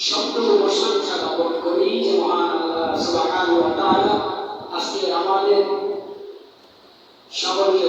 সবটুকু প্রশংসা জ্ঞাপন করি যে মহান আল্লাহ আমাদের সকলকে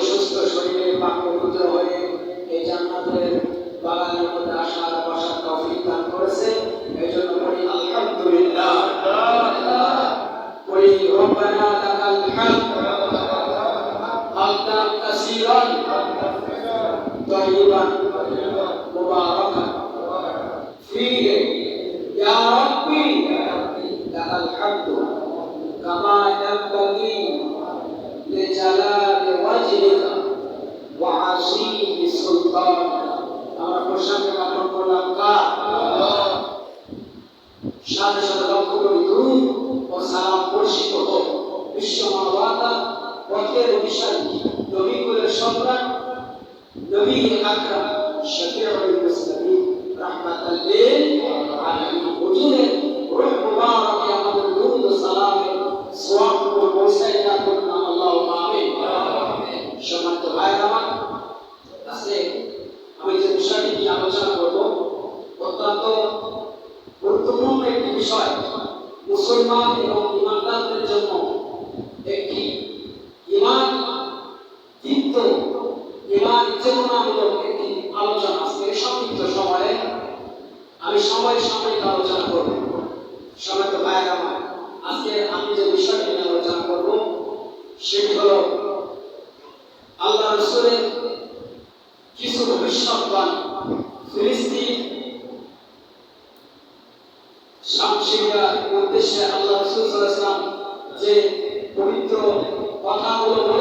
নবী আকরাম শফিউল মুসলিমিন রাহমাতাল লিল আলামিন হুজুরে রূহ মুবারক আমাদের নূর সালামে। সওয়াব ও পৌঁছায় না করুন আল্লাহু আমিন। আমিন আমি যে বিষয়টি আলোচনা করব, অত্যন্ত গুরুত্বপূর্ণ একটি বিষয়, মুসলমান এবং ইমানদারদের জন্য একটি ইমান কিন্তু ইমান চেতনামূলক একটি আলোচনা আজকে সংক্ষিপ্ত সময়ে আমি সময় সাময়িক আলোচনা করব। সময় তো বাইরে আমার। আজকে আমি যে বিষয়টি নিয়ে আলোচনা করব, সেটি হল আল্লাহ রসুলের কিছু ভবিষ্যৎবাণ ফিলিস্তিন উদ্দেশ্যে আল্লাহ রসুল যে পবিত্র কথাগুলো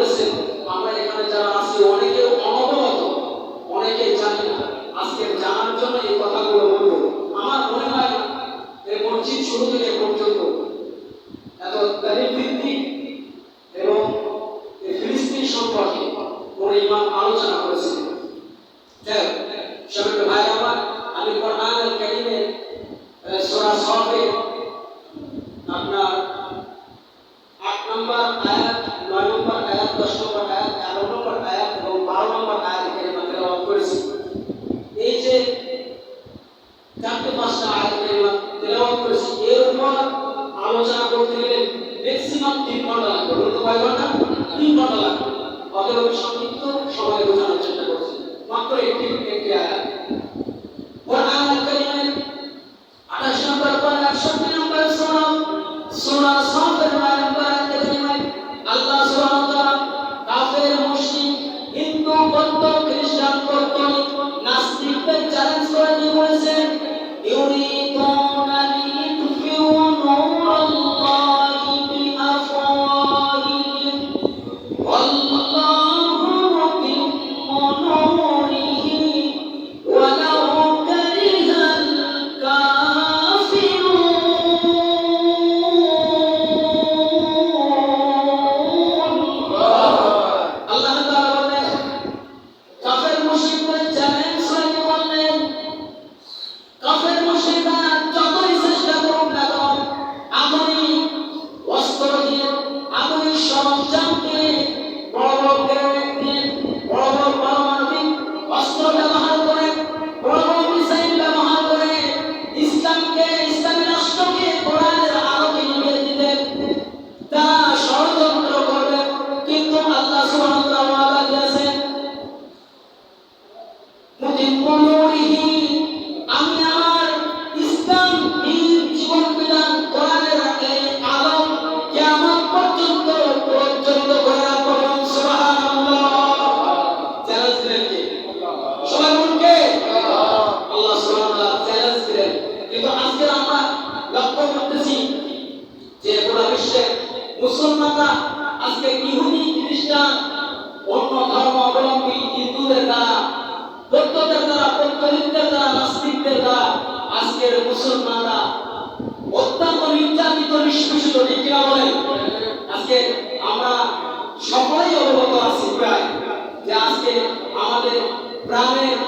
প্রাণের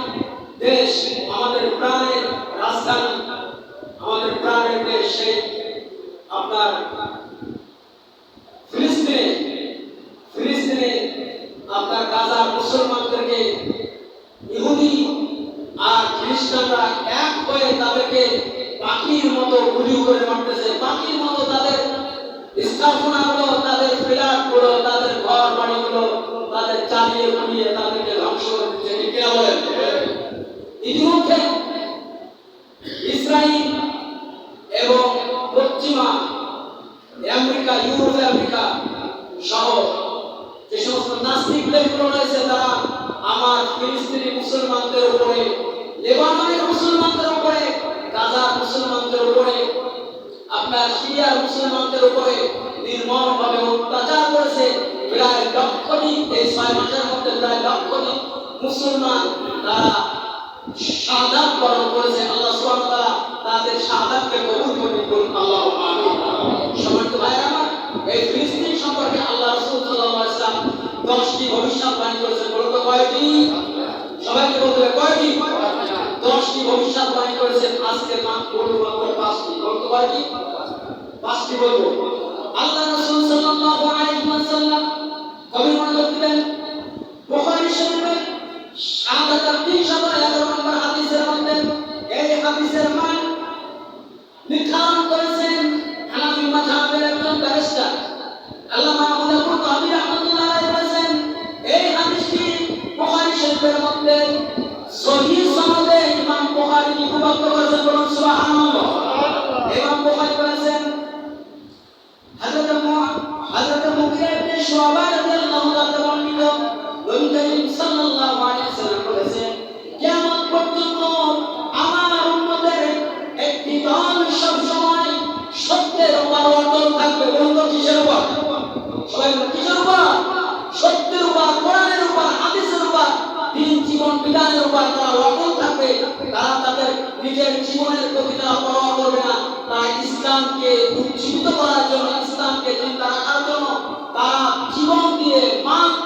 দেশ আমাদের প্রাণের রাজধানী আমাদের প্রাণের দেশ সেই আপনার প্রায় লক্ষণী এই ছয় মাসের মধ্যে প্রায় লক্ষণী মুসলমান তারা সাদাত বরণ করেছে। আল্লাহ সুবহান তাদের সাদাতকে কবুল করে করুন আল্লাহ আমিন। সম্মানিত ভাইরা আমার, এই ফিলিস্তিন সম্পর্কে আল্লাহ রাসূল সাল্লাল্লাহু আলাইহি ভবিষ্যৎবাণী করেছেন। বলুন তো কয়টি? সবাইকে বলতে হবে কয়টি? 10টি ভবিষ্যৎবাণী করেছেন। আজকে না বলব মাত্র 5টি বলতে কয়টি? 5টি বলব। আল্লাহ রাসূল সাল্লাল্লাহু আলাইহি ওয়াসাল্লাম কবে মনোযোগ দিবেন। বোখারি শরীফের সাত হাজার তিনশো এগারো নম্বর হাদিসের মধ্যে এই হাদিসের মান নির্ধারণ করেছেন হানাফি মাঝহাবের একজন ব্যারিস্টার। আল্লামা আবুল কাবির আহমদুল্লাহ বলেছেন, এই হাদিসটি বুখারী শরীফের মধ্যে সহিহ সনদে ইমাম বুখারী নিবন্ধ করেছেন বলুন সুবহানাল্লাহ। ইমাম জীবনের করবে না। তাই ইসলামকে উজ্জীবিত করার জন্য, ইসলামকে রাখার জন্য তারা জীবন দিয়ে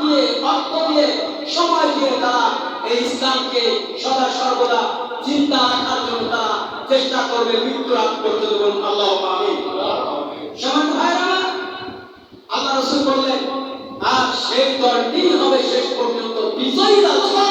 দিয়ে অর্থ দিয়ে, সময় দিয়ে তারা এই ইসলামকে সদা সর্বদা চিন্তা রাখার জন্য তারা চেষ্টা করবে মৃত্যু আগ পর্যন্ত বলুন, আল্লাহ আমি ভাইরা আল্লাহ রসুল বললেন, আর সেই দলটি হবে, শেষ পর্যন্ত বিজয়ী রাজা।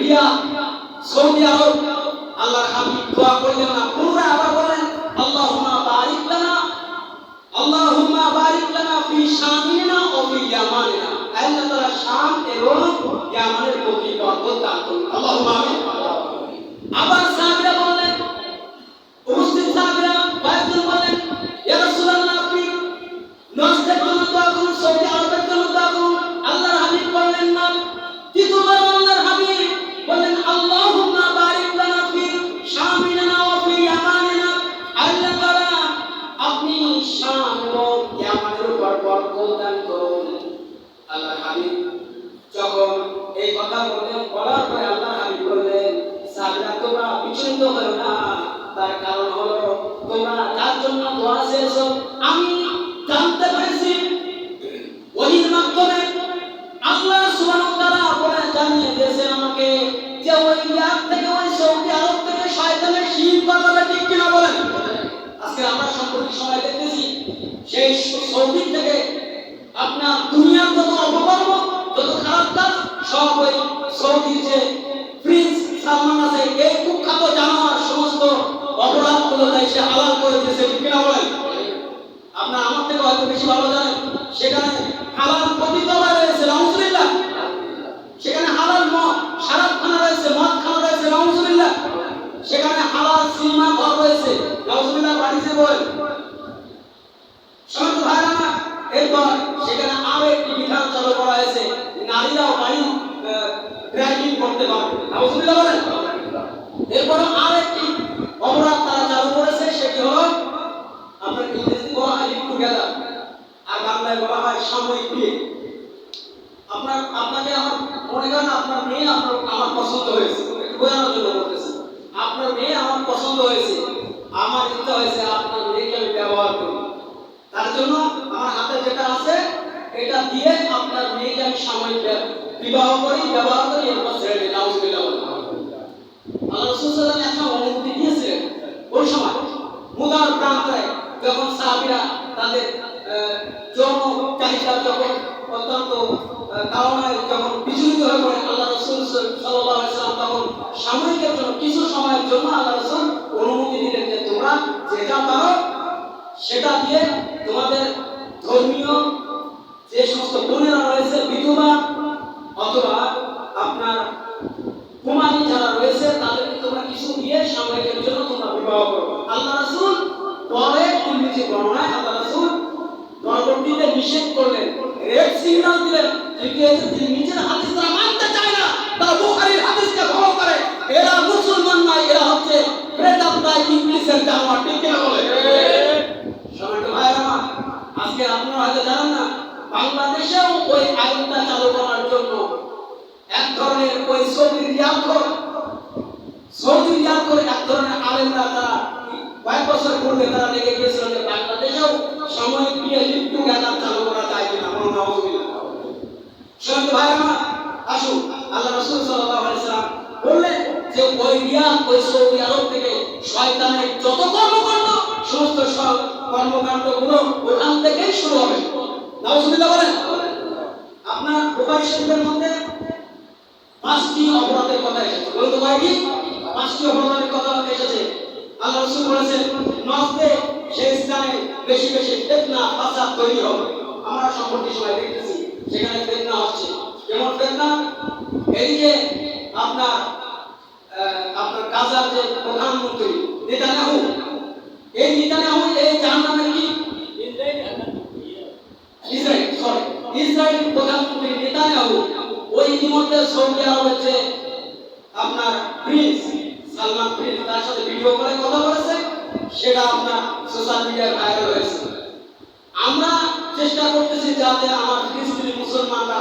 রিয়াদ সৌদি আরব, আল্লাহর হাবিব দোয়া করলেন না, পুনরায় আবার বলেন, আল্লাহুম্মা বারিক লানা, আল্লাহুম্মা বারিক লানা ফি শামিনা ও ফি ইয়ামানিনা। আল্লাহ তাআলা শাম এবং ইয়ামানের প্রতি বরকত দান করুন। আল্লাহুম্মা আমিন। আবার আজকে আমরা সাম্প্রতিক সময় দেখতেছি, সেই সৌদিক থেকে আপনার দুনিয়ার যত অপকর্ম, যত খারাপ কাজ, সব ওই সৌদির যে প্রিন্স সালমান আছে, এই কুখ্যাত জানোয়ার সমস্ত অপরাধগুলো তাই সে হালাল করে দিয়েছে ঠিক কিনা বলেন আপনার আমার থেকে হয়তো বেশি ভালো জানেন সেখানে হালাল পতিতলা রয়েছে রহমতুল্লাহ সেখানে হালাল মদ শারাব খানা রয়েছে মদ খানা রয়েছে রহমতুল্লাহ সেখানে হালাল সিনেমা ঘর রয়েছে রহমতুল্লাহ বাড়িতে বলেন সমাজ ভাইরা না এরপর সেখানে আরও একটি বিধান চালু করা হয়েছে নারীরাও গাড়ি ড্রাইভিং করতে পারবে রহমতুল্লাহ বলেন এরপর আর একটি অপরাধ তারা চালু করেছে সেটি হলো আপনার ইংরেজি বলা হয় লিভ টুগেদার আর সাময়িক বিয়ে আপনার, আপনাকে আমার মনে করেন আপনার মেয়ে আপনার, আমার পছন্দ হয়েছে। বোঝানোর জন্য বলতেছি আপনার মেয়ে আমার পছন্দ হয়েছে। আমার ইচ্ছা হয়েছে আপনার মেয়েকে আমি ব্যবহার করি। তার জন্য আমার হাতে যেটা আছে, এটা দিয়ে আপনার মেয়েকে আমি সাময়িক বিবাহ করি, ব্যবহার করি, এরপর ছেড়ে দিই। নাউজুবিল্লাহ বলে। আল্লাহ রাসূল সাল্লাল্লাহু আলাইহি অনুমতি দিয়েছিলেন। ওই সময় মুদার প্রান্তে যখন সাহাবীরা তাদের অত্যন্ত কারণে যখন বিচলিত আল্লাহ রাসূল সাল্লাল্লাহু আলাইহি তখন সাময়িকের জন্য কিছু সময়ের জন্য আল্লাহ রাসূল যে তোমরা যেটা পারো, সেটা দিয়ে তোমাদের ধর্মীয় যে সমস্ত বোনেরা রয়েছে, বিধবা অথবা আপনার কুমারী যারা রয়েছে, তাদেরকে তোমরা কিছু দিয়ে সাময়িকের জন্য তোমরা বিবাহ করো। আল্লাহ আল্লাহ রাসূল নিষেধ করলেন রেড সিগন্যাল দিলেন কি হয়েছে তিনি নিজের হাদিস তারা মানতে চায় না। তারা বুখারীর হাদিসকে ফলো করে। এরা মুসলমান নয়, এরা হচ্ছে প্রেতাত্মায় ইংলিশের জানোয়ার ঠিক কিনা বলে? আজকে আপনারা হয়তো জানেন না, বাংলাদেশেও ওই আইনটা চালু করার জন্য এক ধরনের ওই সৌদি রিয়াদ করে সৌদি রিয়াদ করে এক ধরনের আলেমরা তারা কয়েক বছর পূর্বে তারা লেগে গিয়েছিল যে বাংলাদেশেও সাময়িক বিয়ে লিপ্ত গ্যাদার চালু করা যায় কিনা, কোনো সবাইকে ভাইরা আমার, আসুন, আল্লাহ রাসূল সাল্লাল্লাহু আলাইহি সাল্লাম বললেন যে ওই রিয়াদ, ওই সৌদি আরব থেকে শয়তানের যত কর্মকাণ্ড, সমস্ত সব কর্মকাণ্ডগুলো ওখান থেকেই শুরু হবে। নাউজুবিল্লাহ বলেন। আপনার বুখারী শরীফের মধ্যে পাঁচটি অপরাধের কথা এসেছে। বলুন তো কয়টি? পাঁচটি অপরাধের কথা এসেছে। আল্লাহ রাসূল বলেছেন নজদে সেই স্থানে বেশি বেশি ফিতনা, ফাসাদ তৈরি হবে। আমরা সম্প্রতি সময় দেখতেছি সেখানে ফিতনা হচ্ছে। যেমন ফিতনা? এদিকে আপনার আপনার গাজার যে প্রধানমন্ত্রী নেতানিয়াহু, এই নেতানিয়াহু, এই জাহান্নামের কি? ইসরায়েল সরি ইসরায়েল প্রধানমন্ত্রী নেতানিয়াহু, ওই ইতিমধ্যে সৌদি আরবের যে আপনার প্রিন্স সালমান প্রিন্স তার সাথে ভিডিও করে কথা বলেছে, সেটা আপনার সোশ্যাল মিডিয়ায় ভাইরাল হয়েছে। আমরা চেষ্টা করতেছি যাতে আমার ফিলিস্তিনি মুসলমানরা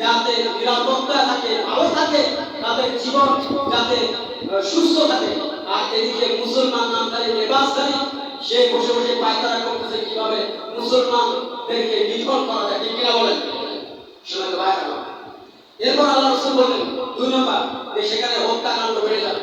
যাতে নিরাপত্তায় থাকে, ভালো থাকে, তাদের জীবন যাতে সুস্থ থাকে। আর এদিকে মুসলমান নামধারী লেবাসধারী সে বসে বসে পায়তারা করতেছে কীভাবে মুসলমানদেরকে নিধন করা যায়, ঠিক কিনা বলেন? শোনাতে ভাই এরপর আল্লাহ রসুল বললেন, দুই নম্বর সেখানে হত্যাকাণ্ড বেড়ে যাবে।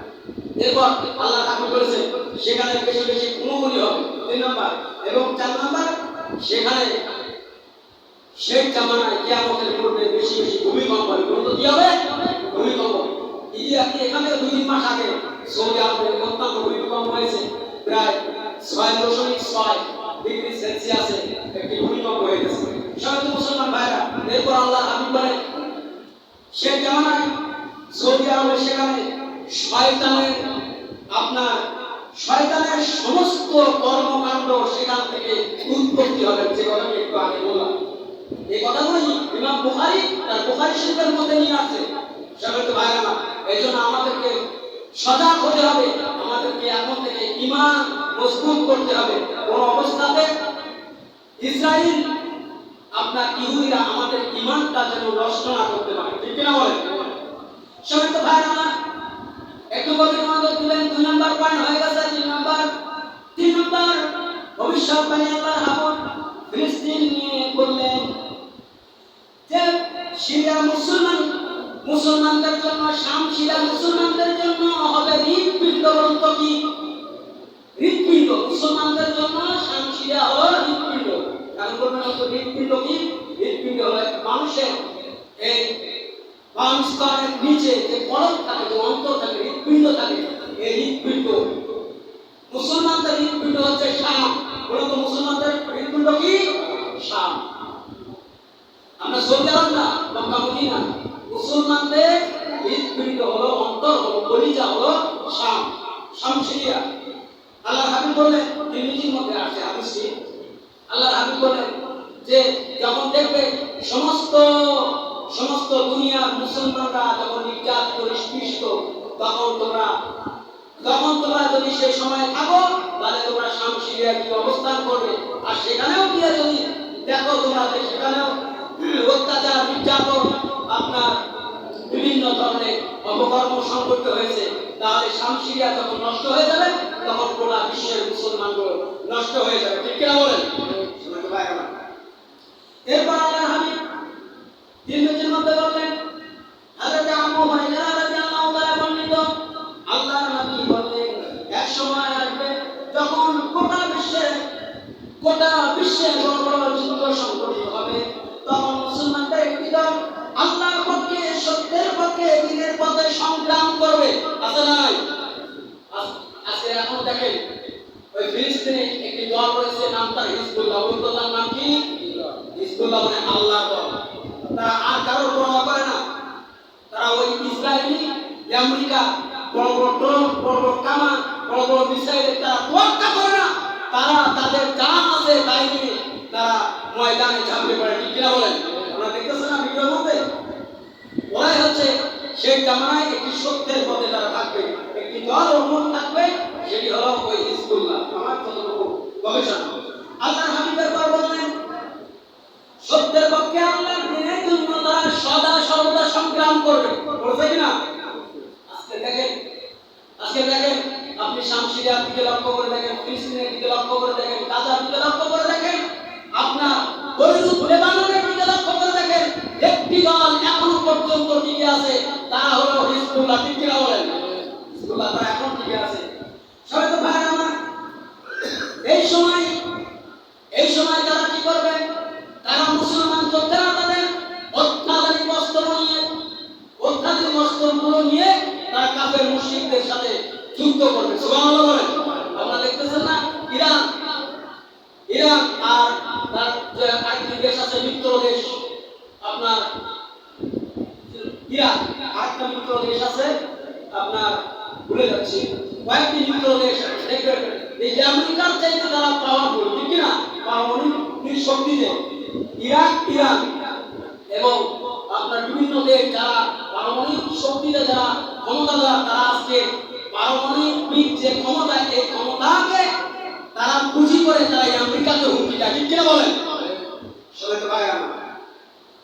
এরপর আল্লাহ ঠাকুর করেছে, সেখানে বেশি বেশি অনুমতি হবে, তিন নম্বর। এবং চার নম্বর, সেখানে শেখ জামানায় পূর্বে বেশি বেশি ভূমিকম্প কি হবে? ভূমিকম্প। এখানে দুই মাস আগে সৌদি আরবে অত্যন্ত ভূমিকম্প হয়েছে। প্রায় ছয় দশমিক ছয় ডিগ্রি সেলসিয়াসে একটি ভূমিকম্প হয়ে গেছে। সবাই মুসলমান ভাইরা, এরপর আল্লাহ হাবিব বলেন, শেখ জামানায় সৌদি আরবে সেখানে শয়তানের, আপনার শয়তানের সমস্ত কর্মকাণ্ড সেখান থেকে উৎপত্তি হবে। যে কথা আমি একটু আগে বললাম। এই কথাগুলোই ইমাম বুখারী তার বুখারী শরীফের মধ্যে নিয়ে আসছে সবাই তো ভাই এই জন্য আমাদেরকে সজাগ হতে হবে। আমাদেরকে এখন থেকে ইমান মজবুত করতে হবে। কোন অবস্থাতে ইসরায়েল আপনার ইহুদিরা আমাদের ইমানটা যেন নষ্ট না করতে পারে। ঠিক কিনা বলেন? সবাই তো ভাই একটু গভীর নজর দিলেন দুই নম্বর পয়েন্ট হয়ে গেছে, তিন নম্বর। তিন নম্বর ভবিষ্যৎবাণী আল্লাহ হাবুল ফিলিস্তিন নিয়ে বললেন যে সিরিয়া মুসলমান, মুসলমানদের জন্য, শাম সিরিয়া মুসলমানদের জন্য হবে হৃদপিণ্ড গ্রন্থ কি? হৃদপিণ্ড মুসলমানদের জন্য শাম সিরিয়া হলো হৃদপিণ্ড কারণ হয়তো হৃদপিণ্ড কি? হৃদপিণ্ড হলো মানুষের এই স্তরের নিচে যে কলম থাকে, যে অন্তর থাকে হৃদপিণ্ড থাকে, এই হৃদপিণ্ড মুসলমানদের হৃদপিণ্ড হচ্ছে শাম বলতো মুসলমানদের হৃদপিণ্ড কি? শাম আমরা সৌদি আরব না। মক্কা মদিনা মুসলমানদের হৃদপিণ্ড হলো অন্তর, হলো কলিজা, হলো শাম শাম আল্লাহ হাবিব বললেন, তিরমিজির মধ্যে আছে হাদিসটি। আল্লাহ হাবিব বলেন যে যখন দেখবে, সমস্ত সমস্ত দুনিয়ার মুসলমানরা যখন নির্যাতিত নিষ্পৃষ্ট তখন তোমরা তখন তোমরা যদি সেই সময় থাকো তাহলে তোমরা শামসিরিয়া কি অবস্থান করবে? আর সেখানেও গিয়ে যদি দেখো তোমরা সেখানেও অত্যাচার নির্যাতন আপনার বিভিন্ন ধরনের অপকর্ম সংঘটিত হয়েছে তাহলে শামসিরিয়া যখন নষ্ট হয়ে যাবে তখন গোটা বিশ্বের মুসলমানগুলো নষ্ট হয়ে যাবে। ঠিক কিনা বলেন? এরপর দেখেন ওই ফিলিস্তিনে একটি দল রয়েছে, নাম তার হিজবুল্লাহ বলতো তার নাম কি? হিজবুল্লাহ মানে আল্লাহ দল। তারা আর কারোর পরোয়া করে না। তারা ওই ইসরায়েলি, আমেরিকা বড় বড় ড্রোন বড় বড় কামান বড় বড় মিসাইলের তারা তোয়াক্কা করে না। তারা তাদের জান আছে, তাই নিয়ে তারা ময়দানে ঝাঁপড়ে পড়ে। ঠিক কিনা বলেন? আপনারা দেখতেছেন না ভিডিওর মধ্যে? ওরাই হচ্ছে সেই জামানায় একটি সত্যের পথে তারা থাকবে। একটি দল অমর থাকবে সেটি হলো ওই হিজবুল্লাহ আমার যতটুকু গবেষণা আল্লাহ হাবিবের পর বললেন, সত্যের পক্ষে আল্লাহর দিনের জন্য সদা সর্বদা সংগ্রাম করবে। বলছে কিনা? আজকে দেখেন আজকে দেখেন, আপনি শামসিরিয়ার দিকে লক্ষ্য করে দেখেন, ফিলিস্তিনের দিকে লক্ষ্য করে দেখেন, গাজার দিকে লক্ষ্য করে দেখেন, আপনার বৈরুত লেবাননের দিকে লক্ষ্য করে দেখেন, একটি দল এখনও পর্যন্ত টিকে আছে তারা হলো হিজবুল্লাহ ঠিক কিনা বলেন? হিজবুল্লাহ তারা এখন টিকে আছে। তো ভাই আমার, এই সময় এই সময় তারা কি করবে? তারা মুসলমান যোদ্ধারা তাদের অত্যাধুনিক অস্ত্র নিয়ে, অত্যাধুনিক অস্ত্রগুলো নিয়ে তারা কাফের মুশরিকদের সাথে যুদ্ধ করবে। সুবহানাল্লাহ বলেন। আপনারা দেখতেছেন না? ইরান ইরান আর তার আরেকটি দেশ আছে মিত্র দেশ আপনার ইরান আরেকটা মিত্র দেশ আছে, আপনার ভুলে যাচ্ছি। কয়েকটি মিত্র দেশ দেখবেন এই যে আমেরিকার চাইতে তারা পাওয়ারফুল ঠিক কি না পারমাণবিক শক্তিতে ইরাক, ইরান এবং আপনার বিভিন্ন দেশ যারা পারমাণবিক শক্তিতে যারা ক্ষমতাধর তারা আজকে পারমাণবিক যে ক্ষমতা, এই ক্ষমতাকে তারা পুঁজি করে তারা এই আমেরিকাকে হুমকি দেয়। ঠিক কিনা বলেন?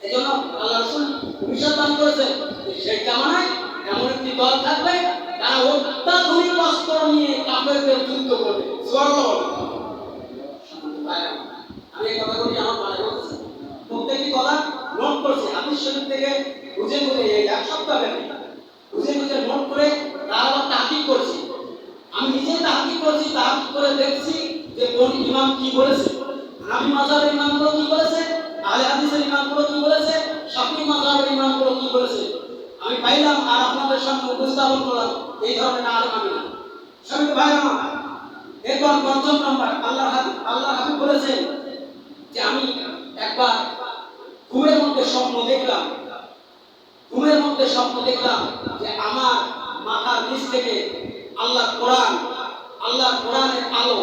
এই জন্য আল্লাহ রসুল ভবিষ্যৎ দান করেছে যে সেই জামানায় এমন একটি দল থাকবে তারা অত্যাধুনিক অস্ত্র নিয়ে কাপড়দের যুদ্ধ করবে। আমার, আমি আমার মনে থেকে বুঝে বুঝে এক সপ্তাহ বুঝে বুঝে নোট আমি নিজে তাকিদ করছি তাকিদ করে দেখছি যে কোন ইমাম কি বলেছে। হানাফি মাযহাবের ইমামগুলো কি বলেছে? আহলে হাদিসের ইমামগুলো কি বলেছে? শাফি মাযহাবের ইমামগুলো কি বলেছে? আমি পাইলাম আর আপনাদের সামনে উপস্থাপন করলাম। এই ধরনের আলেম আমি না। সবাই ভাই আমার, এরপর পঞ্চম নম্বর আল্লাহ আল্লাহ হাবিব বলেছেন যে আমি একবার ঘুমের মধ্যে স্বপ্ন দেখলাম, ঘুমের মধ্যে স্বপ্ন দেখলাম যে আমার মাথার নিচ থেকে আল্লাহ কোরআন আল্লাহ কোরআনের আলো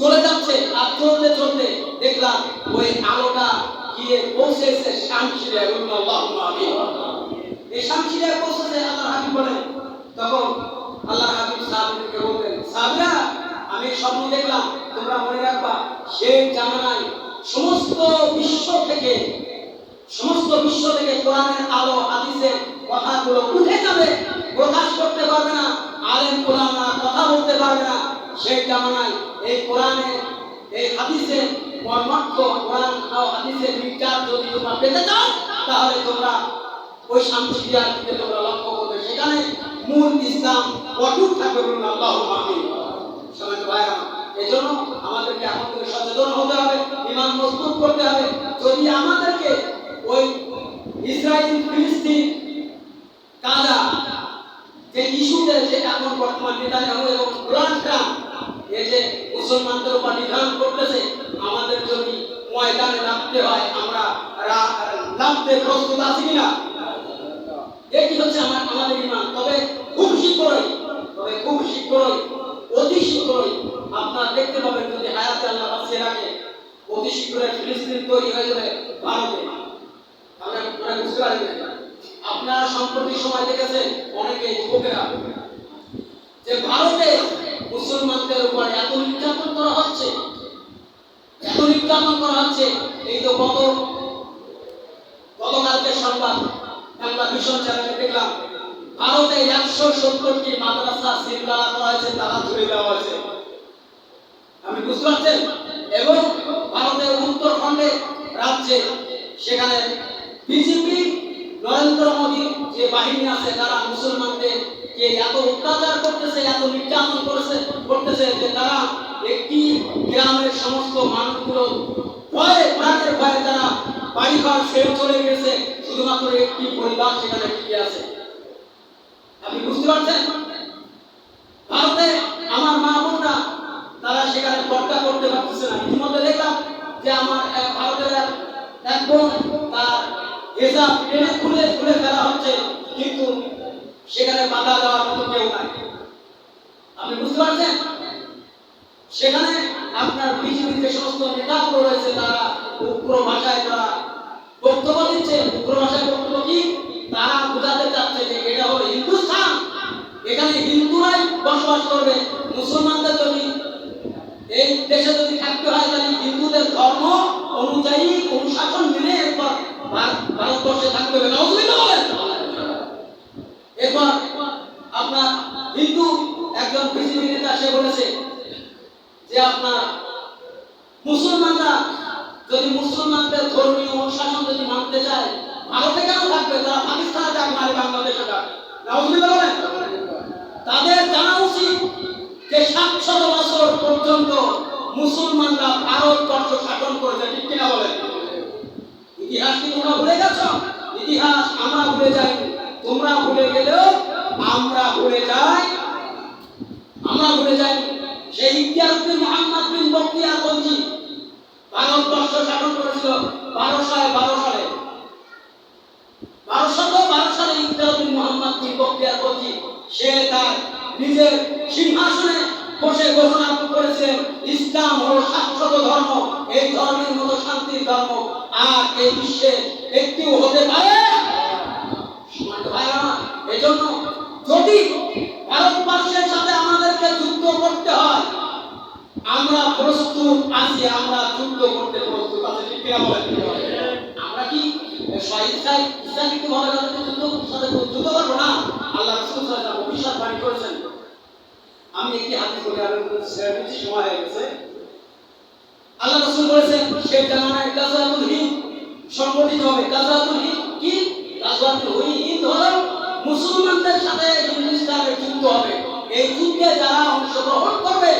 চলে যাচ্ছে, আর চলতে চলতে দেখলাম ওই আলোটা গিয়ে পৌঁছেছে শামশিরে আল্লাহুম্মা আমিন। এই শামশিরে পৌঁছেছে আল্লাহ হাবিব বলেন তখন আল্লাহ হাবিব সাহাবীদেরকে বললেন, সাহাবীরা, আমি স্বপ্ন দেখলাম, তোমরা মনে রাখবা, সেই জামানায় সমস্ত বিশ্ব থেকে, সমস্ত বিশ্ব থেকে কোরআনের আলো হাদিসের কথাগুলো উঠে যাবে, প্রকাশ করতে পারবে না, আলেম কোরআনরা কথা বলতে পারবে না। সেই জামানায় এই কোরআনের এই হাদিসের মর্মার্থ কোরআন ও হাদিসের বিচার যদি তোমরা পেতে চাও, তাহলে তোমরা ওই দিকে তোমরা লক্ষ্য করবে। সেখানে মূল ইসলাম অটুট থাকবে বলুন আল্লাহ ভাইরা এই জন্য আমাদেরকে এখন থেকে সচেতন হতে হবে ইমান মজবুত করতে হবে। যদি আমাদেরকে ওই ইসরায়েল ফিলিস্তিন কাজা যে ইস্যুতে যে এখন বর্তমান নেতানিয়াহু এবং ডোনাল্ড ট্রাম্প এই যে মুসলমানদের উপর নির্ধারণ করতেছে, আমাদের যদি ময়দানে নামতে হয়, আমরা নামতে প্রস্তুত আছি কিনা? এটি হচ্ছে আমার আমাদের ইমান। তবে খুব শীঘ্রই, তবে খুব শীঘ্রই, অতি শীঘ্রই আপনারা দেখতে পাবেন যদি হায়াতে আল্লাহ বাঁচিয়ে রাখে, অতি শীঘ্রই ফিলিস্তিন তৈরি হয়ে যাবে ভারতে। আমরা বুঝতে পারি না আপনারা সম্প্রতি সময় দেখেছেন অনেকে যুবকেরা, যে ভারতে মুসলমানদের উপর এত নির্যাতন করা হচ্ছে, এত নির্যাতন করা হচ্ছে। এই তো গত, গতকালকে সংবাদ আমরা ভীষণ চ্যানেলে দেখলাম, ভারতে একশো সত্তরটি মাদ্রাসা সিলগালা করা হয়েছে, তারা তুলে দেওয়া হয়েছে। আমি বুঝতে পারছেন? এবং ভারতের উত্তরখণ্ডে রাজ্যে, সেখানে বিজেপি, নরেন্দ্র মোদী যে বাহিনী আছে, তারা মুসলমানদের কে এত অত্যাচার করতেছে, এত নির্যাতন করেছে, করতেছে, যে তারা একটি গ্রামের সমস্ত মানুষগুলো ভয়ে, প্রাণের ভয়ে তারা চলে গেছে, শুধুমাত্র একটি পরিবার সেখানে টিকে আছে। আপনি বুঝতে পারছেন? ভারতে আমার মা বোনরা, তারা সেখানে পর্দা করতে পারতেছে না। ইতিমধ্যে দেখলাম যে আমার ভারতের এক- বোন, তার হেজাব টেনে খুলে খুলে ফেলা হচ্ছে, কিন্তু সেখানে বাধা দেওয়ার মতো কেউ নাই। আপনি বুঝতে পারছেন? সেখানে আপনার বিজেপির যে সমস্ত নেতা রয়েছে, তারা উগ্র ভাষায় তারা বক্তব্য দিচ্ছে উগ্র বক্তব্য কি? তারা বোঝাতে চাচ্ছে যে এটা হলো হিন্দুস্তান এখানে হিন্দুরাই বসবাস করবে, মুসলমানদের যদি এই দেশে যদি থাকতে হয়, তাহলে হিন্দুদের ধর্ম অনুযায়ী অনুশাসন মেনে এরপর ভারতবর্ষে থাকতে হবে। নাউজুবিল্লাহ বলেন। এরপর আপনার হিন্দু একজন বিজেপি নেতা, সে বলেছে যে আপনার মুসলমানরা যদি মুসলমানদের ধর্মীয় অনুশাসন যদি মানতে চায় ভারতে কেন থাকবে তারা পাকিস্তানে যাক, নাহলে বাংলাদেশে যাক। তাদের জানা উচিত যে সাতশত বছর পর্যন্ত মুসলমানরা ভারতবর্ষ শাসন করেছে, ঠিক কিনা বলেন? ইতিহাস কি তোমরা ভুলে গেছ? ইতিহাস আমরা ভুলে যাই। তোমরা ভুলে গেলেও আমরা ভুলে যাই। আমরা ভুলে যাই। সেই ইতিহাস মোহাম্মদ বিন বক্তিয়ার বলছি ভারতবর্ষ শাসন করেছিল বারোশো বারো সালে বারোশত বারো সালে ইতিহাসুল মোহাম্মদ বিন বক্তিয়ার বলছি সে তার নিজের সিংহাসনে বসে ঘোষণা করেছিলেন ইসলাম হলো শাশ্বত ধর্ম, এই ধর্মের মতো শান্তির ধর্ম, আর এই বিশ্বে একটিও হতে পারে এজন্য যদি ভারতবর্ষের সাথে আমাদেরকে যুদ্ধ করতে হয় আমরা প্রস্তুত আছি, আমরা যুদ্ধ করতে প্রস্তুত আছি, ঠিক কিনা বলেন? আমরা কি স্বইচ্ছায় ইচ্ছাকৃত ভাবে তাদেরকে যুদ্ধ সাথে যুদ্ধ করব না? আল্লাহ রসুল সাল্লাল্লাহু আলাইহি বাণী করেছেন। আমি একটি হাদিস বলে, আমি করছি সময় হয়ে গেছে। আল্লাহ রসুল বলেছেন শেখ জামানায় গাজওয়াতুল হিন্দ সংগঠিত হবে। গাজওয়াতুল হিন্দ কি? গাজওয়াতুল হিন্দ হলো মুসলমানদের সাথে হিন্দুস্তানের যুদ্ধ হবে। এই যুদ্ধে যারা অংশগ্রহণ করবে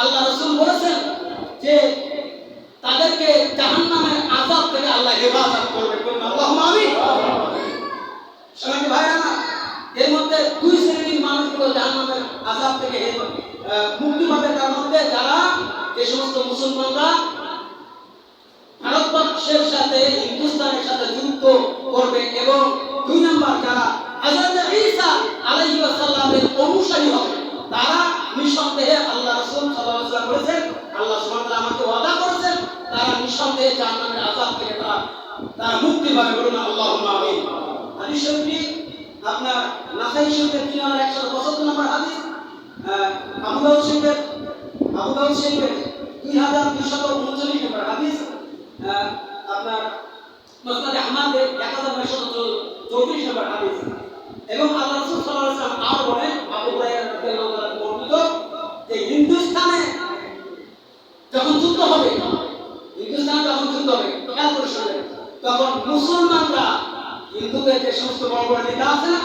আল্লাহ রসুল বলেছেন যে তাদেরকে জাহান্নামের আযাব থেকে আল্লাহ হেফাজত করবে না এর মধ্যে দুই শ্রেণির মানুষগুলো জাহান্নামের আযাব থেকে মুক্তি পাবে। তার মধ্যে যারা, যে সমস্ত মুসলমানরা ভারতবর্ষের সাথে, হিন্দুস্তানের সাথে যুদ্ধ করবে এবং দুই নম্বর যারা হযরত ঈসা অনুসারী হবে তারা নিঃসন্দেহে আল্লাহ রাসূল আলাইহি বলেছেন, আল্লাহ সুবহানাহু আমাকে ওয়াদা করেছেন, তারা নিঃসন্দেহে জাহান্নামের আযাব থেকে তারা তারা মুক্তি পাবে বলুন আল্লাহুম্মা আমিন। হাদিস আপনার নাসাই শরীফের 3175 নম্বর হাদিস আবু দাউদ শরীফের, আবু দাউদ শরীফের 2239 নম্বর হাদিস আপনার মুসনাদ আহমদের 1934 নম্বর হাদিস। এবং আল্লাহ রাসূল সাল্লাল্লাহু আলাইহি ওয়াসাল্লাম আরও বলেন আবু হুরায়রা রাদিয়াল্লাহু তাআলা বর্ণিত যে হিন্দুস্তানে যখন যুদ্ধ হবে হিন্দুস্তানে যখন যুদ্ধ হবে খেয়াল করে শুনবেন তখন মুসলমানরা হিন্দুদের যে সমস্ত বড় বড় নেতা আছে না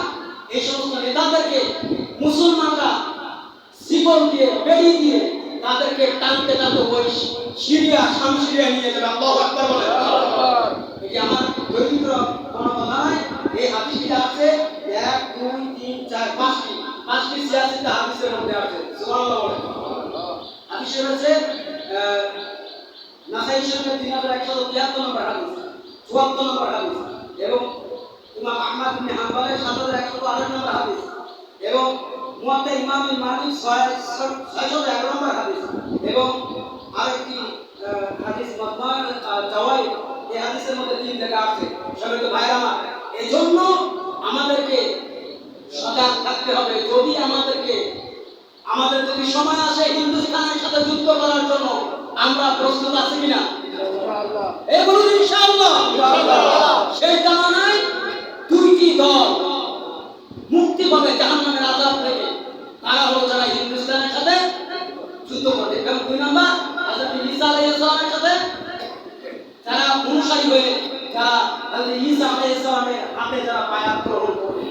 এই সমস্ত নেতাদেরকে মুসলমানরা জীবন দিয়ে বেড়ি দিয়ে তাদেরকে টানতে টানতে ওই সিরিয়া শামসিরিয়া নিয়ে যাবে। আল্লাহু আকবার বলে এটি আমার কথা নয় এই হাদিসটি আছে এক, দুই, তিন, চার, পাঁচটি। পাঁচটি সিয়াসিতে হাদিসের মধ্যে আছে। সুবহানাল্লাহ হাদিস রয়েছে নাসাই শরীফের তিন হাজার একশো তিয়াত্তর নম্বর হাদিস, চুয়াত্তর নম্বর হাদিস, এবং ইমাম আহমদ ইবনে হাম্বলের সাত হাজার একশো আঠাশ নম্বর হাদিস, এবং মুয়াত্তা ইমাম মালিক ছয় ছয়শো এগারো নম্বর হাদিস, এবং আরেকটি হাদিস মদমান জাওয়াই এই হাদিসের মধ্যে তিন জায়গা আছে। সবাই তো এই জন্য আমাদেরকে সজাগ থাকতে হবে। যদি আমাদেরকে, আমাদের যদি সময় আসে হিন্দুস্তানের সাথে যুদ্ধ করার জন্য, আমরা প্রস্তুত আছি কিনা? ইনশাআল্লাহ। সেই জামানায় দুইটি দল মুক্তি পাবে জাহান্নামের আযাব থেকে। তারা হলো যারা হিন্দুস্তানের সাথে যুদ্ধ করবে। এবং দুই নম্বর আলাইহিস সালামের সাথে যারা অনুসারী হয়ে যারা ঈসা আলাইহিস সালামের হাতে যারা বায়াত গ্রহণ করবে